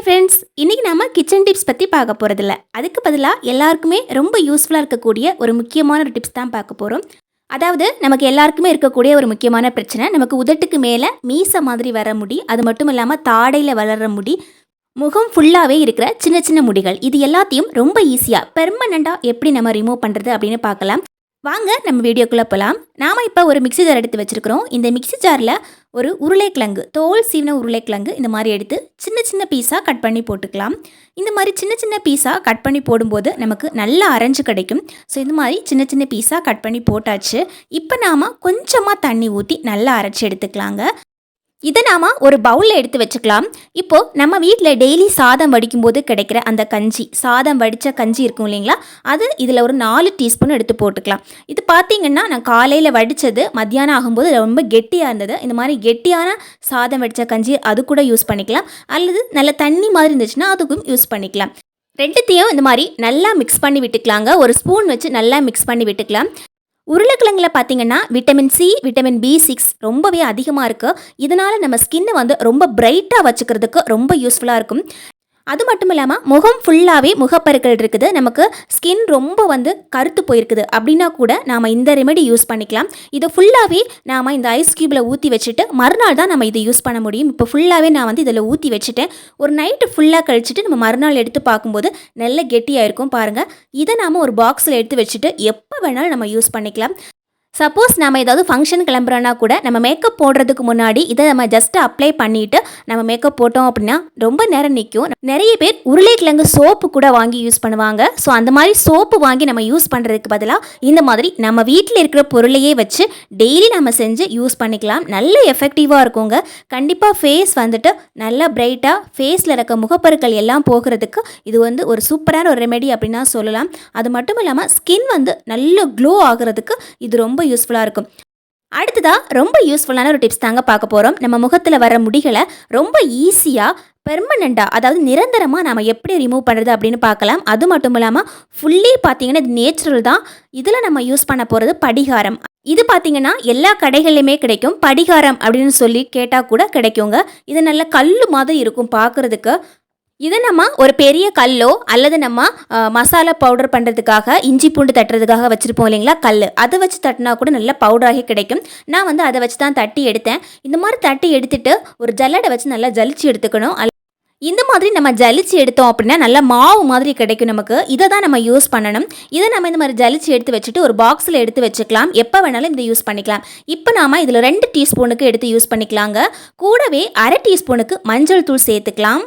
Hi friends இன்றைக்கி நம்ம kitchen tips பற்றி பார்க்க போகிறதில்ல அதுக்கு பதிலாக எல்லாருக்குமே ரொம்ப யூஸ்ஃபுல்லாக இருக்கக்கூடிய ஒரு முக்கியமான ஒரு டிப்ஸ் தான் பார்க்க போகிறோம் அதாவது நமக்கு எல்லாருக்குமே இருக்கக்கூடிய ஒரு முக்கியமான பிரச்சனை நமக்கு உதட்டுக்கு மேலே மீசை மாதிரி வர முடி அது மட்டும் இல்லாமல் தாடையில் வளர்கிற முடி முகம் ஃபுல்லாகவே இருக்கிற சின்ன சின்ன முடிகள் இது எல்லாத்தையும் ரொம்ப ஈஸியாக பெர்மனண்ட்டாக எப்படி நம்ம ரிமூவ் பண்ணுறது அப்படின்னு பார்க்கலாம். வாங்க நம்ம வீடியோக்குள்ளே போகலாம் நாம் இப்போ ஒரு மிக்ஸி ஜார் எடுத்து வச்சுருக்கிறோம். இந்த மிக்ஸி ஜாரில் ஒரு உருளைக்கிழங்கு தோல் சீவன உருளைக்கிழங்கு இந்த மாதிரி எடுத்து சின்ன சின்ன பீஸாக கட் பண்ணி போட்டுக்கலாம். இந்த மாதிரி சின்ன சின்ன பீஸாக கட் பண்ணி போடும்போது நமக்கு நல்லா அரைஞ்சு கிடைக்கும். ஸோ இந்த மாதிரி சின்ன சின்ன பீஸாக கட் பண்ணி போட்டாச்சு. இப்போ நாம் கொஞ்சமாக தண்ணி ஊற்றி நல்லா அரைச்சி எடுத்துக்கலாங்க. இதை நாம் ஒரு பவுலில் எடுத்து வச்சுக்கலாம். இப்போது நம்ம வீட்டில் டெய்லி சாதம் வடிக்கும்போது கிடைக்கிற அந்த கஞ்சி சாதம் வடித்த கஞ்சி இருக்கும் இல்லைங்களா? அது இதில் ஒரு நாலு டீஸ்பூன் எடுத்து போட்டுக்கலாம். இது பார்த்தீங்கன்னா நான் காலையில் வடித்தது மத்தியானம் ஆகும்போது ரொம்ப கெட்டியாக இருந்தது. இந்த மாதிரி கெட்டியான சாதம் வடித்த கஞ்சி அது கூட யூஸ் பண்ணிக்கலாம். அல்லது நல்ல தண்ணி மாதிரி இருந்துச்சுன்னா அதுக்கும் யூஸ் பண்ணிக்கலாம். ரெண்டுத்தையும் இந்த மாதிரி நல்லா மிக்ஸ் பண்ணி விட்டுக்கலாங்க. ஒரு ஸ்பூன் வச்சு நல்லா மிக்ஸ் பண்ணி விட்டுக்கலாம். உருளைக்கிழங்குல பார்த்தீங்கன்னா vitamin C vitamin B six ரொம்பவே அதிகமாக இருக்குது இதனால் நம்ம ஸ்கின்னை வந்து ரொம்ப பிரைட்டாக வச்சுக்கிறதுக்கு ரொம்ப யூஸ்ஃபுல்லாக இருக்கும். அது மட்டும் இல்லாமல் முகம் ஃபுல்லாகவே முகப்பருக்கள் இருக்குது. நமக்கு ஸ்கின் ரொம்ப வந்து கருத்து போயிருக்குது. அப்படின்னா கூட நாம் இந்த ரெமெடி யூஸ் பண்ணிக்கலாம். இதை ஃபுல்லாகவே நாம் இந்த ஐஸ் க்யூப்பில் ஊற்றி வச்சுட்டு மறுநாள் தான் நம்ம இதை யூஸ் பண்ண முடியும். இப்போ ஃபுல்லாகவே நான் வந்து இதில் ஊற்றி வச்சுட்டேன். ஒரு நைட்டு ஃபுல்லாக கழிச்சிட்டு நம்ம மறுநாள் எடுத்து பார்க்கும்போது நல்ல கெட்டியாக இருக்கும் பாருங்கள் இதை நாம் ஒரு பாக்ஸில் எடுத்து வச்சுட்டு எப்போ வேணாலும் நம்ம யூஸ் பண்ணிக்கலாம். சப்போஸ் நம்ம ஏதாவது ஃபங்க்ஷன் கிளம்புறோன்னா கூட நம்ம மேக்கப் போடுறதுக்கு முன்னாடி இதை நம்ம ஜஸ்ட் அப்ளை பண்ணிவிட்டு நம்ம மேக்கப் போட்டோம் அப்படின்னா ரொம்ப நேரம் நிற்கும் நிறைய பேர் உருளைக்கிழங்கு சோப்பு கூட வாங்கி யூஸ் பண்ணுவாங்க. ஸோ அந்த மாதிரி சோப்பு வாங்கி நம்ம யூஸ் பண்ணுறதுக்கு பதிலாக இந்த மாதிரி நம்ம வீட்டில் இருக்கிற பொருளையே வச்சு டெய்லி நம்ம செஞ்சு யூஸ் பண்ணிக்கலாம். நல்ல எஃபெக்டிவாக இருக்குங்க. கண்டிப்பாக ஃபேஸ் வந்துட்டு நல்லா பிரைட்டாக ஃபேஸில் இருக்க முகப்பருக்கள் எல்லாம் போகிறதுக்கு இது வந்து ஒரு சூப்பரான ஒரு ரெமெடி அப்படின்னா சொல்லலாம். அது மட்டும் இல்லாமல் ஸ்கின் வந்து நல்ல க்ளோ ஆகிறதுக்கு இது ரொம்ப யூஸ்ஃபுல்லாக இருக்கும். அடுத்ததாக ரொம்ப யூஸ்ஃபுல்லான ஒரு டிப்ஸ் தாங்க பார்க்க போகிறோம் நம்ம முகத்தில் வர முடிகளை ரொம்ப ஈஸியாக பெர்மனண்ட்டாக அதாவது நிரந்தரமாக நம்ம எப்படி ரிமூவ் பண்ணுறது அப்படின்னு பார்க்கலாம். அது மட்டும் இல்லாமல் ஃபுல்லி பார்த்தீங்கன்னா இது நேச்சுரல் தான். இதில் நம்ம யூஸ் பண்ண போகிறது படிகாரம். இது பார்த்தீங்கன்னா எல்லா கடைகள்லையுமே கிடைக்கும். படிகாரம் அப்படின்னு சொல்லி கேட்டால் கூட கிடைக்குங்க. இது நல்ல கல் மாதிரி இருக்கும் பார்க்குறதுக்கு. இதை நம்ம ஒரு பெரிய கல்லோ அல்லது நம்ம மசாலா பவுடர் பண்ணுறதுக்காக இஞ்சி பூண்டு தட்டுறதுக்காக வச்சுருப்போம் இல்லைங்களா? கல் அதை வச்சு தட்டினா கூட நல்ல பவுடராகி கிடைக்கும். நான் வந்து அதை வச்சு தான் தட்டி எடுத்தேன். இந்த மாதிரி தட்டி எடுத்துட்டு ஒரு ஜல்லடை வச்சு நல்லா ஜலிச்சு எடுத்துக்கணும். அல்ல- இந்த மாதிரி நம்ம ஜலிச்சு எடுத்தோம் அப்படின்னா நல்ல மாவு மாதிரி கிடைக்கும் நமக்கு. இதை தான் நம்ம யூஸ் பண்ணணும். இதை நம்ம இந்த மாதிரி ஜலிச்சு எடுத்து வச்சுட்டு ஒரு பாக்ஸில் எடுத்து வச்சுக்கலாம். எப்போ வேணாலும் இதை யூஸ் பண்ணிக்கலாம். இப்போ நாம இதில் ரெண்டு டீஸ்பூனுக்கு எடுத்து யூஸ் பண்ணிக்கலாங்க. கூடவே அரை டீஸ்பூனுக்கு மஞ்சள் தூள் சேர்த்துக்கலாம்.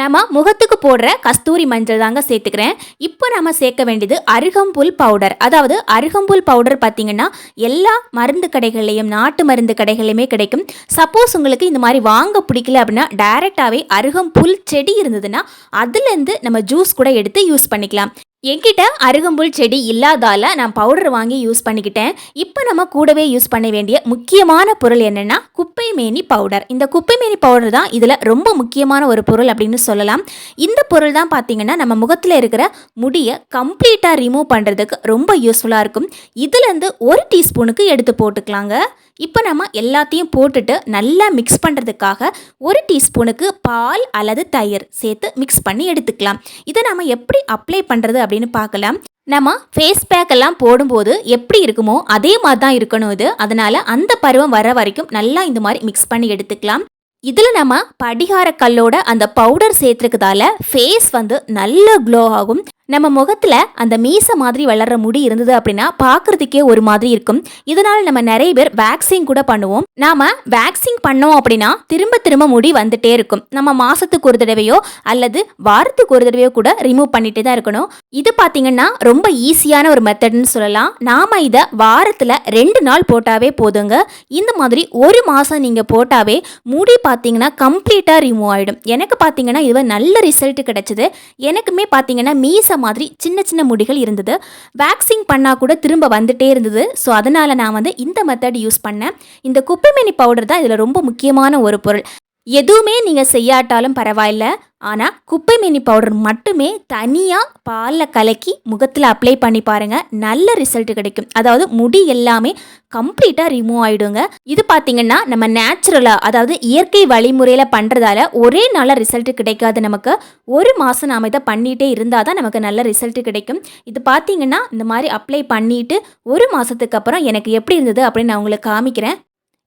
நம்ம முகத்துக்கு போடுற கஸ்தூரி மஞ்சள் தாங்க சேர்த்துக்கிறேன். இப்போ நம்ம சேர்க்க வேண்டியது அருகம்புல் பவுடர். அதாவது அருகம்புல் பவுடர் பார்த்தீங்கன்னா எல்லா மருந்து கடைகள்லையும் நாட்டு மருந்து கடைகள்லையுமே கிடைக்கும். சப்போஸ் உங்களுக்கு இந்த மாதிரி வாங்க பிடிக்கல அப்படின்னா டைரெக்டாகவே அருகம்புல் செடி இருந்ததுன்னா அதுலேருந்து நம்ம ஜூஸ் கூட எடுத்து யூஸ் பண்ணிக்கலாம். என்கிட்ட அருகம்புல் செடி இல்லாதால நான் பவுடர் வாங்கி யூஸ் பண்ணிக்கிட்டேன். இப்போ நம்ம கூடவே யூஸ் பண்ண வேண்டிய முக்கியமான பொருள் என்னென்னா குப்பை மேனி பவுடர் இந்த குப்பை மேனி பவுடர் தான் இதில் ரொம்ப முக்கியமான ஒரு பொருள் அப்படின்னு சொல்லலாம். இந்த பொருள் தான் பார்த்தீங்கன்னா நம்ம முகத்தில் இருக்கிற முடியை கம்ப்ளீட்டாக ரிமூவ் பண்ணுறதுக்கு ரொம்ப யூஸ்ஃபுல்லாக இருக்கும். இதுலேருந்து ஒரு டீஸ்பூனுக்கு எடுத்து போட்டுக்கலாங்க. இப்போ நம்ம எல்லாத்தையும் போட்டுட்டு நல்லா மிக்ஸ் பண்ணுறதுக்காக ஒரு டீஸ்பூனுக்கு பால் அல்லது தயிர் சேர்த்து மிக்ஸ் பண்ணி எடுத்துக்கலாம். இதை நம்ம எப்படி அப்ளை பண்ணுறது அப்படின்னு பார்க்கலாம். நம்ம ஃபேஸ் பேக் எல்லாம் போடும்போது எப்படி இருக்குமோ அதே மாதிரி தான் இருக்கணும் இது. அதனால் அந்த பருவம் வர வரைக்கும் நல்லா இந்த மாதிரி மிக்ஸ் பண்ணி எடுத்துக்கலாம். இதில் நம்ம படிகார கல்லோட அந்த பவுடர் சேர்த்துருக்கதால ஃபேஸ் வந்து நல்ல க்ளோ ஆகும். நம்ம முகத்தில் அந்த மீசை மாதிரி வளர்ற முடி இருந்தது அப்படின்னா பார்க்கறதுக்கே ஒரு மாதிரி இருக்கும். இதனால் நம்ம நிறைய பேர் வேக்சிங் கூட பண்ணுவோம். நாம் வேக்சிங் பண்ணோம் அப்படின்னா திரும்ப திரும்ப முடி வந்துட்டே இருக்கும். நம்ம மாதத்துக்கு ஒரு தடவையோ அல்லது வாரத்துக்கு ஒரு தடவையோ கூட ரிமூவ் பண்ணிட்டு தான் இருக்கணும். இது பார்த்தீங்கன்னா ரொம்ப ஈஸியான ஒரு மெத்தட்னு சொல்லலாம். நாம் இதை வாரத்தில் ரெண்டு நாள் போட்டாவே போதுங்க. இந்த மாதிரி ஒரு மாதம் நீங்கள் போட்டாவே முடி பார்த்தீங்கன்னா கம்ப்ளீட்டாக ரிமூவ் ஆகிடும் எனக்கு பார்த்தீங்கன்னா இது நல்ல ரிசல்ட் கிடச்சிது. எனக்குமே பார்த்தீங்கன்னா மீச மாதிரி சின்ன சின்ன முடிகள் இருந்தது. வேக்சிங் பண்ணால் கூட திரும்ப வந்துட்டே இருந்தது. ஸோ அதனால் நான் வந்து இந்த மெத்தட் யூஸ் பண்ணேன். இந்த குப்பைமேனி பவுடர் தான் இதில் ரொம்ப முக்கியமான ஒரு பொருள். எதுவுமே நீங்கள் செய்யாட்டாலும் பரவாயில்ல. ஆனால் குப்பை மேனி பவுடர் மட்டுமே தனியாக பாலில் கலக்கி முகத்தில் அப்ளை பண்ணி பாருங்கள் நல்ல ரிசல்ட் கிடைக்கும். அதாவது முடி எல்லாமே கம்ப்ளீட்டாக ரிமூவ் ஆகிடுங்க இது பார்த்திங்கன்னா நம்ம நேச்சுரலாக அதாவது இயற்கை வழிமுறையில் பண்ணுறதால ஒரே நாளில் ரிசல்ட் கிடைக்காது நமக்கு. ஒரு மாதம் நாம் இதை பண்ணிகிட்டே இருந்தால் தான் நமக்கு நல்ல ரிசல்ட் கிடைக்கும். இது பார்த்திங்கன்னா இந்த மாதிரி அப்ளை பண்ணிவிட்டு ஒரு மாதத்துக்கு அப்புறம் எனக்கு எப்படி இருந்தது அப்படின்னு நான் உங்களுக்கு காமிக்கிறேன்.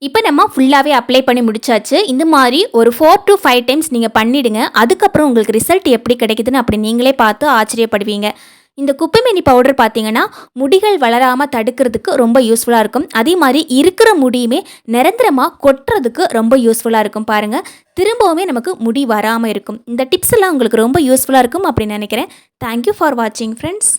இப்போ நம்ம ஃபுல்லாகவே அப்ளை பண்ணி முடிச்சாச்சு. இந்த மாதிரி ஒரு ஃபோர் டு ஃபைவ் டைம்ஸ் நீங்கள் பண்ணிவிடுங்க அதுக்கப்புறம் உங்களுக்கு ரிசல்ட் எப்படி கிடைக்குதுன்னு அப்படி நீங்களே பார்த்து ஆச்சரியப்படுவீங்க. இந்த குப்பைமேனி பவுடர் பார்த்தீங்கன்னா முடிகள் வளராமல் தடுக்கிறதுக்கு ரொம்ப யூஸ்ஃபுல்லாக இருக்கும். அதே மாதிரி இருக்கிற முடியுமே நிரந்தரமாக கொட்டுறதுக்கு ரொம்ப யூஸ்ஃபுல்லாக இருக்கும் பாருங்கள் திரும்பவுமே நமக்கு முடி வராமல் இருக்கும். இந்த டிப்ஸ் எல்லாம் உங்களுக்கு ரொம்ப யூஸ்ஃபுல்லாக இருக்கும் அப்படின்னு நினைக்கிறேன். தேங்க்யூ ஃபார் வாட்சிங் ஃப்ரெண்ட்ஸ்